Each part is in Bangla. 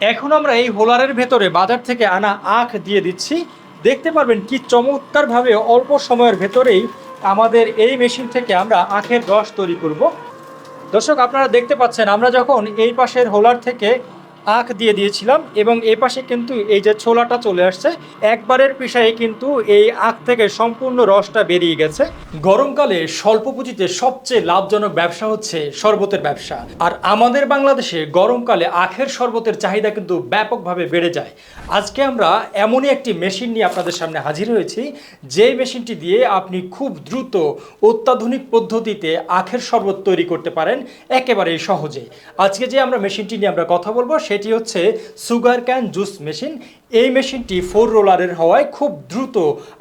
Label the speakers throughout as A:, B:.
A: এখন আমরা এই হোলারের ভেতরে বাজার থেকে আনা আখ দিয়ে দিচ্ছি। দেখতে পারবেন কি চমৎকারভাবে অল্প সময়ের ভেতরেই আমাদের এই মেশিন থেকে আমরা আখের রস তৈরি করব। দর্শক, আপনারা দেখতে পাচ্ছেন, আমরা যখন এই পাশের হোলার থেকে আখ দিয়ে দিয়েছিলাম এবং এই পাশে কিন্তু এই যে ছোলাটা চলে আসছে, একবারের পেশায় কিন্তু এই আখ থেকে সম্পূর্ণ রসটা বেরিয়ে গেছে। গরমকালে স্বল্প পুঁজিতে সবচেয়ে লাভজনক ব্যবসা হচ্ছে শরবতের ব্যবসা। আর আমাদের বাংলাদেশে গরমকালে আখের শরবতের চাহিদা কিন্তু ব্যাপকভাবে বেড়ে যায়। আজকে আমরা এমনই একটি মেশিন নিয়ে আপনাদের সামনে হাজির হয়েছি। যে মেশিনটি দিয়ে আপনি খুব দ্রুত অত্যাধুনিক পদ্ধতিতে আখের শরবত তৈরি করতে পারেন, একেবারেই সহজে। আজকে যে আমরা মেশিনটি নিয়ে আমরা কথা বলব সেটি হচ্ছে সুগার ক্যান জুস মেশিন। এই মেশিনটি ফোর রোলারের হওয়ায় খুব দ্রুত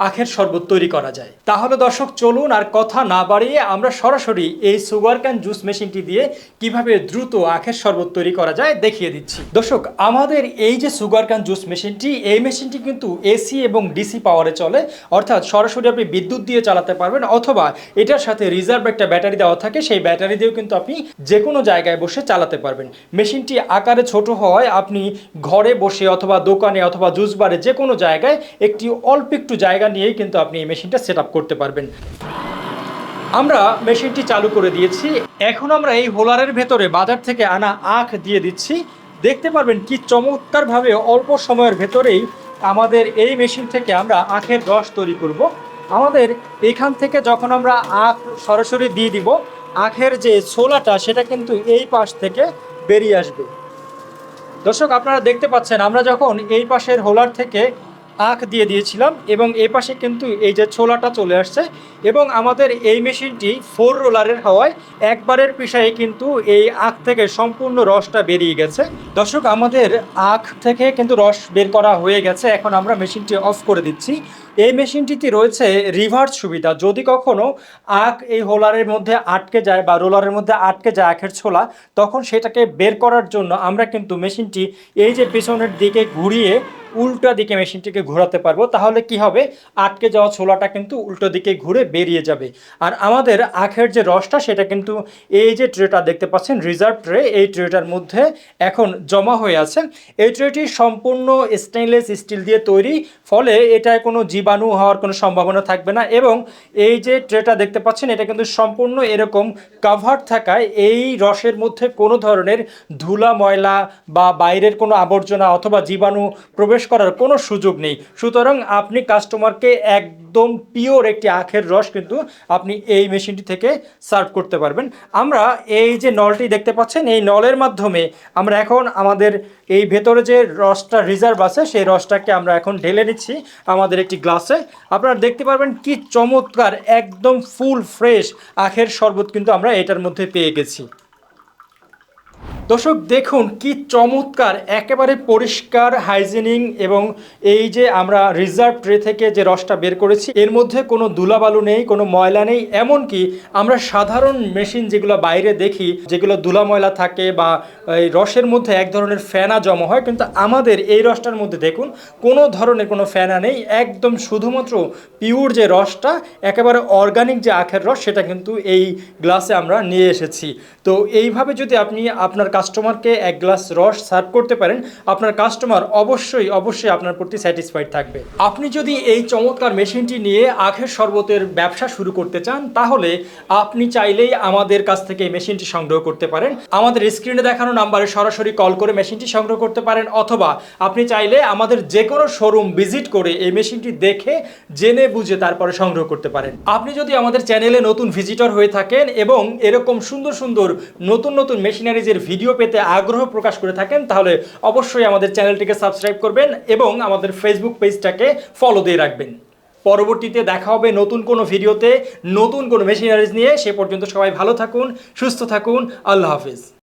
A: আখের শরবত তৈরি করা যায়। তাহলে দর্শক, চলুন আর কথা না বাড়িয়ে আমরা সরাসরি এই সুগার ক্যান জুস মেশিনটি দিয়ে কীভাবে দ্রুত আখের শরবত তৈরি করা যায় দেখিয়ে দিচ্ছি। দর্শক, আমাদের এই যে সুগার ক্যান জুস মেশিনটি, এই মেশিনটি কিন্তু এসি এবং ডিসি পাওয়ারে চলে। অর্থাৎ সরাসরি আপনি বিদ্যুৎ দিয়ে চালাতে পারবেন অথবা এটার সাথে রিজার্ভ একটা ব্যাটারি দেওয়া থাকে, সেই ব্যাটারি দিয়েও কিন্তু আপনি যে কোনো জায়গায় বসে চালাতে পারবেন। মেশিনটি আকারে ছোট হওয়ায় আপনি ঘরে বসে অথবা দোকানে অথবা জুস বারে যে কোনো জায়গায় একটি অল্প একটু জায়গা নিয়েই কিন্তু আপনি এই মেশিনটা সেট করতে পারবেন। আমরা মেশিনটি চালু করে দিয়েছি। এখন আমরা এই হোলারের ভেতরে বাজার থেকে আনা আখ দিয়ে দিচ্ছি। দেখতে পারবেন কি চমৎকারভাবে অল্প সময়ের ভেতরেই আমাদের এই মেশিন থেকে আমরা আখের রস তৈরি করব। আমাদের এখান থেকে যখন আমরা আখ সরাসরি দিয়ে দিব, আখের যে ছোলাটা সেটা কিন্তু এই পাশ থেকে বেরিয়ে আসবে। দর্শক, আপনারা দেখতে পাচ্ছেন, আমরা যখন এই পাশের হোলার থেকে আখ দিয়ে দিয়েছিলাম এবং এ পাশে কিন্তু এই যে ছোলাটা চলে আসছে এবং আমাদের এই মেশিনটি ফোর রোলারের হওয়ায় একবারের পিসায় কিন্তু এই আখ থেকে সম্পূর্ণ রসটা বেরিয়ে গেছে। দর্শক, আমাদের আখ থেকে কিন্তু রস বের করা হয়ে গেছে। এখন আমরা মেশিনটি অফ করে দিচ্ছি। এই মেশিনটিতে রয়েছে রিভার্স সুবিধা। যদি কখনো আখ এই হোলারের মধ্যে আটকে যায় বা রোলারের মধ্যে আটকে যায় আখের ছোলা, তখন সেটাকে বের করার জন্য আমরা কিন্তু মেশিনটি এই যে পেছনের দিকে ঘুরিয়ে উল্টো দিকে মেশিনটিকে ঘোরাতে পারব। তাহলে কি হবে? আটকে যাওয়া ছোলাটা কিন্তু উল্টো দিকে ঘুরে বেরিয়ে যাবে। আর আমাদের আখের যে রসটা, সেটা কিন্তু এই যে ট্রেটা দেখতে পাচ্ছেন, রিজার্ভ ট্রে, এই ট্রেটার মধ্যে এখন জমা হয়ে আছে। এই ট্রেটি সম্পূর্ণ স্টেনলেস স্টিল দিয়ে তৈরি। ফলে এটায় কোনো জীবাণু হওয়ার কোনো সম্ভাবনা থাকবে না এবং এই যে ট্রেটা দেখতে পাচ্ছেন, এটা কিন্তু সম্পূর্ণ এরকম কাভার থাকায় এই রসের মধ্যে কোনো ধরনের ধুলা, ময়লা বা বাইরের কোনো আবর্জনা অথবা জীবাণু প্রবেশ করার কোনো সুযোগ নেই। সুতরাং আপনি কাস্টমারকে একদম পিওর একটি আখের রস কিন্তু আপনি এই মেশিনটি থেকে সার্ভ করতে পারবেন। আমরা এই যে নলটি দেখতে পাচ্ছেন, এই নলের মাধ্যমে আমরা এখন আমাদের এই ভেতরে যে রসটা রিজার্ভ আছে, সেই রসটাকে আমরা এখন ঢেলে নিচ্ছি আমাদের একটি গ্লাসে আপনারা দেখতে পারবেন কি চমৎকার, একদম ফুল ফ্রেশ আখের শরবত কিন্তু আমরা এটার মধ্যে পেয়ে গেছি। দর্শক, দেখুন কি চমৎকার, একেবারে পরিষ্কার হাইজিনিং এবং এই যে আমরা রিজার্ভ ট্রে থেকে যে রসটা বের করেছি, এর মধ্যে কোনো ধুলাবালু নেই, কোনো ময়লা নেই, এমনকি আমরা সাধারণ মেশিন যেগুলো বাইরে দেখি, যেগুলো ধুলা ময়লা থাকে বা এই রসের মধ্যে এক ধরনের ফেনা জমা হয়, কিন্তু আমাদের এই রসটার মধ্যে দেখুন, কোনো ধরনের কোনো ফেনা নেই, একদম শুধুমাত্র পিওর যে রসটা, একেবারে অর্গানিক যে আখের রস, সেটা কিন্তু এই গ্লাসে আমরা নিয়ে এসেছি। তো এইভাবে যদি আপনি আপনার কাস্টমারকে এক গ্লাস রস সার্ভ করতে পারেন, আপনার কাস্টমার অবশ্যই অবশ্যই আপনার প্রতি স্যাটিসফাইড থাকবে। আপনি যদি এই চমৎকার মেশিনটি নিয়ে আখের শরবতের ব্যবসা শুরু করতে চান, তাহলে আপনি চাইলেই আমাদের কাছ থেকে এই মেশিনটি সংগ্রহ করতে পারেন। আমাদের স্ক্রিনে দেখানো নাম্বারে সরাসরি কল করে মেশিনটি সংগ্রহ করতে পারেন, অথবা আপনি চাইলে আমাদের যে কোনো শোরুম ভিজিট করে এই মেশিনটি দেখে, জেনে বুঝে তারপরে সংগ্রহ করতে পারেন। আপনি যদি আমাদের চ্যানেলে নতুন ভিজিটর হয়ে থাকেন এবং এরকম সুন্দর সুন্দর নতুন নতুন মেশিনারিজের ভিডিও পেতে আগ্রহ প্রকাশ করে থাকেন, তাহলে অবশ্যই আমাদের চ্যানেলটিকে সাবস্ক্রাইব করবেন এবং আমাদের ফেসবুক পেজটাকে ফলো দিয়ে রাখবেন। পরবর্তীতে দেখা হবে নতুন কোনো ভিডিওতে, নতুন কোনো মেশিনারিজ নিয়ে। সে পর্যন্ত সবাই ভালো থাকুন, সুস্থ থাকুন, আল্লাহ হাফিজ।